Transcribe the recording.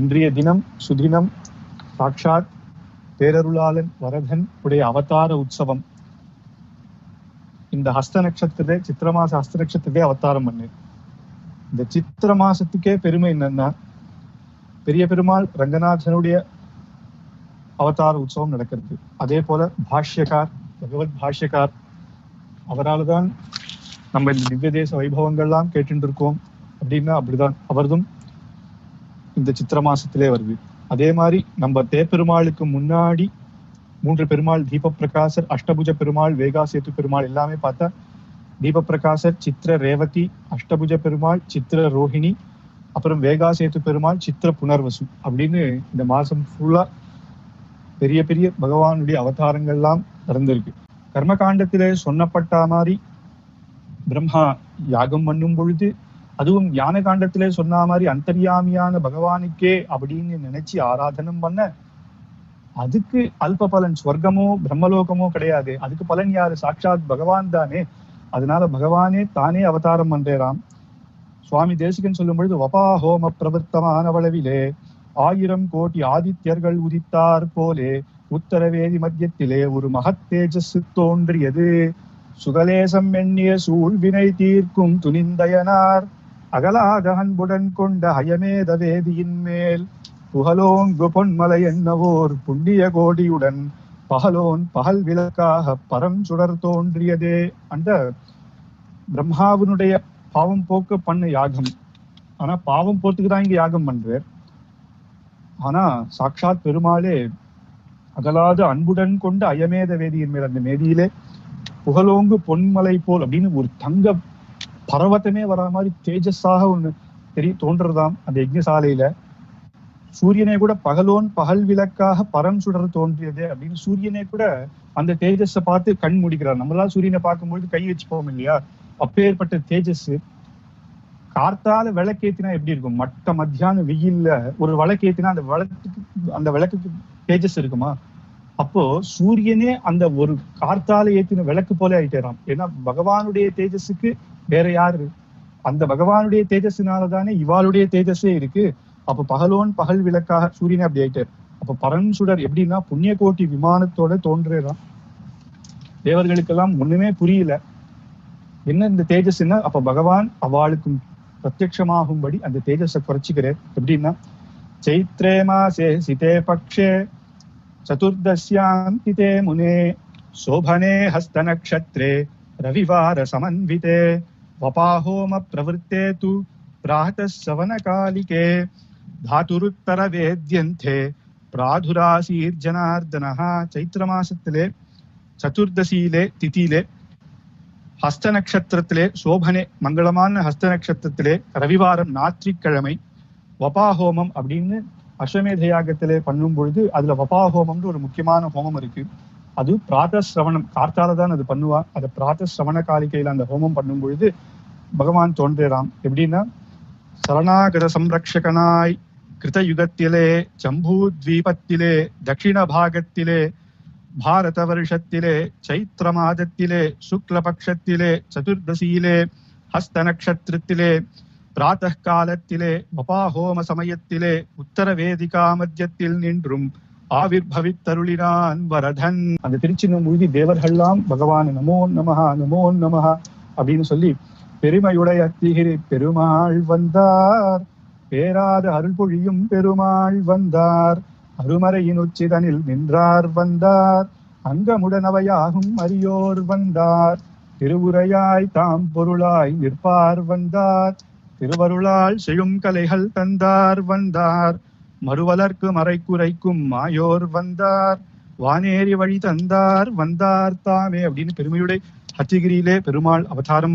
இன்றைய தினம் சுதினம் சாக்ஷாத் பேரருளாளன் வரதன் உடைய அவதார உற்சவம். இந்த ஹஸ்த நட்சத்திரத்தை சித்திர மாச ஹஸ்த நட்சத்திரத்தை அவதாரம் பண்ணு. இந்த சித்திர மாசத்துக்கே பெருமை என்னன்னா பெரிய பெருமாள் ரங்கநாதனுடைய அவதார உற்சவம் நடக்கிறது. அதே போல பாஷ்யக்கார் பகவத் பாஷ்யக்கார் அவரால் தான் நம்ம இந்த திவ்ய தேச வைபவங்கள்லாம் கேட்டுட்டு இருக்கோம். அப்படின்னா அப்படிதான். அவர்தும் இந்த சித்திர மாசத்திலே வருது. அதே மாதிரி நம்ம தேப்பெருமாளுக்கு முன்னாடி மூன்று பெருமாள் தீப பிரகாசர் அஷ்டபுஜ பெருமாள் வேகா சேத்து பெருமாள் எல்லாமே பார்த்தா தீப பிரகாசர் சித்திர ரேவதி அஷ்டபுஜ பெருமாள் சித்திர ரோஹிணி அப்புறம் வேகா சேத்து பெருமாள் சித்திர புனர்வசு அப்படின்னு இந்த மாசம் ஃபுல்லா பெரிய பெரிய பகவானுடைய அவதாரங்கள்லாம் நடந்திருக்கு. கர்மகாண்டத்திலே சொன்னப்பட்ட மாதிரி பிரம்மா யாகம் பண்ணும் பொழுது அதுவும் ஞான காண்டத்திலே சொன்ன மாதிரி அந்தர்யாமியான பகவானுக்கே அப்படின்னு நினைச்சு ஆராதனம் பண்ண அதுக்கு அல்ப பலன் ஸ்வர்க்கமோ பிரம்மலோகமோ கிடையாது. அதுக்கு பலன் யாரு? சாட்சாத் பகவான் தானே. அதனால பகவானே தானே அவதாரம் பண்றேராம். சுவாமி தேசிகன் சொல்லும் பொழுது வபா ஹோம பிரவர்த்தமான வளவிலே ஆயிரம் கோடி ஆதித்யர்கள் உதித்தார் போலே உத்தரவேதி மத்தியத்திலே ஒரு மகத் தேஜஸ் தோன்றியது. சுகலேசம் எண்ணிய சூழ்வினை தீர்க்கும் துணிந்தயனார். அகலாத அன்புடன் கொண்ட ஹயமேத வேதியின் மேல் புகழோங்கு பொன்மலை என்னவோர் புண்ணிய கோடியுடன் பகலோன் பகல் விளக்காக பரம் சுடர் தோன்றியதே. அந்த பிரம்மாவினுடைய பாவம் போக்க பண்ண யாகம். ஆனா பாவம் போத்துக்கு தான் இங்க யாகம் பண்றார். ஆனா சாட்சாத் பெருமாளே அகலாத அன்புடன் கொண்ட அயமேத வேதியின் மேல் அந்த மேதியிலே புகழோங்கு பொன்மலை போல் அப்படின்னு ஒரு தங்க பர்வத்தமே வரா மாதிரி தேஜஸாக ஒண்ணு தெரிய தோன்றதாம் அந்த யஜ்ஞசாலையில சூரியனை கூட பகலோன் பகல் விளக்காக பரம் சுடர் தோன்றியது அப்படின்னு சூரியனை கூட அந்த தேஜஸை பார்த்து கண் முடிக்கிறார். நம்மளால சூரியனை பார்க்கும்போது கை வச்சுப்போம் இல்லையா? அப்பேற்பட்ட தேஜஸ். கார்த்தால விளக்கேத்தினா எப்படி இருக்கும்? மட்ட மத்தியான வெயில்ல ஒரு விளக்கேத்தினா அந்த விளக்குக்கு அந்த விளக்குக்கு தேஜஸ் இருக்குமா? அப்போ சூரியனே அந்த ஒரு கார்த்தால ஏத்தின விளக்கு போல ஆயிட்டேறான் ஏன்னா பகவானுடைய தேஜஸுக்கு வேற யாரு? அந்த பகவானுடைய தேஜஸ்னாலதானே இவாளுடைய தேஜஸே இருக்கு. அப்ப பகலோன் பகல் விளக்காக சூரியனே அப்படி ஆயிட்டார். அப்ப பரன் சுடர் எப்படின்னா புண்ணிய கோட்டி விமானத்தோட தோன்றுறான் தேவர்களுக்கெல்லாம் ஒண்ணுமே புரியல. என்ன இந்த தேஜஸ்னா அப்ப பகவான் அவளுக்கும் பிரத்யமாகும்படி அந்த தேஜஸை குறைச்சிக்கிறார். எப்படின்னா சைத்ரே மாசே சிதே பக்ஷே சதுர்தசியாந்திதே முனே சோபனே ஹஸ்த நக்ஷத்ரே ரவிவார சமன்விதே வபாஹோம பிரவருத்தே து பிராத சவனகாலிகே தாதுருத்தர வேத்யந்தே பிராதுராசீர் ஜனார்தனஹா சைத்திர மாசத்திலே சதுர்தசியிலே திதியிலே ஹஸ்த நட்சத்திரத்திலே சோபனே மங்களமான ஹஸ்த நட்சத்திரத்திலே ரவிவாரம் ஞாயிற்றுக்கிழமை வபாஹோமம் அப்படின்னு அஸ்வமேத யாகத்திலே பண்ணும் பொழுது அதுல வபாஹோமம்னு ஒரு முக்கியமான ஹோமம் இருக்கு அது பிராத சிரவணம் கார்த்தால தான் அது பண்ணுவா. அதை பிராத சிரவண காலிகையில அந்த ஹோமம் பண்ணும் பொழுது பகவான் தோன்றுறாம் எப்படின்னா சரணாகத சம்ரக்ஷகனாய் கிருதயுகத்திலே ஜம்பூ தீபத்திலே தட்சிண பாகத்திலே பாரத வருஷத்திலே சைத்திர மாதத்திலே சுக்லபக்ஷத்திலே சதுர்தசியிலே ஹஸ்த நட்சத்திரத்திலே பிராத்த காலத்திலே வபாஹோம சமயத்திலே உத்தர வேதிகா மத்தியத்தில் நின்றும் ஆவிர்பவித்தருளினான் வரதன். அந்த திருச்சின்னம் மூழ்கி தேவர்கள்லாம் பகவான் நமோ நமஹா நமோ நமஹா அப்படின்னு சொல்லி பெருமையுடைய திகிரி பெருமாள் வந்தார். பேராத அருள் பொழியும் பெருமாள் வந்தார். அருமறையின் உச்சிதனில் நின்றார் வந்தார். அங்கமுடனவையாகும் அரியோர் வந்தார். திருவுரையாய் தாம் பொருளாய் நிற்பார் வந்தார். திருவருளால் செய்யும் கலைகள் தந்தார் வந்தார். மறுவளர்க்கு மறைக்குரைக்கும் மாயோர் வந்தார் வானேறி வழி தந்தார் வந்தார் தாமே அப்படின்னு பெருமையுடைய ஹத்திகிரியிலே பெருமாள் அவதாரம்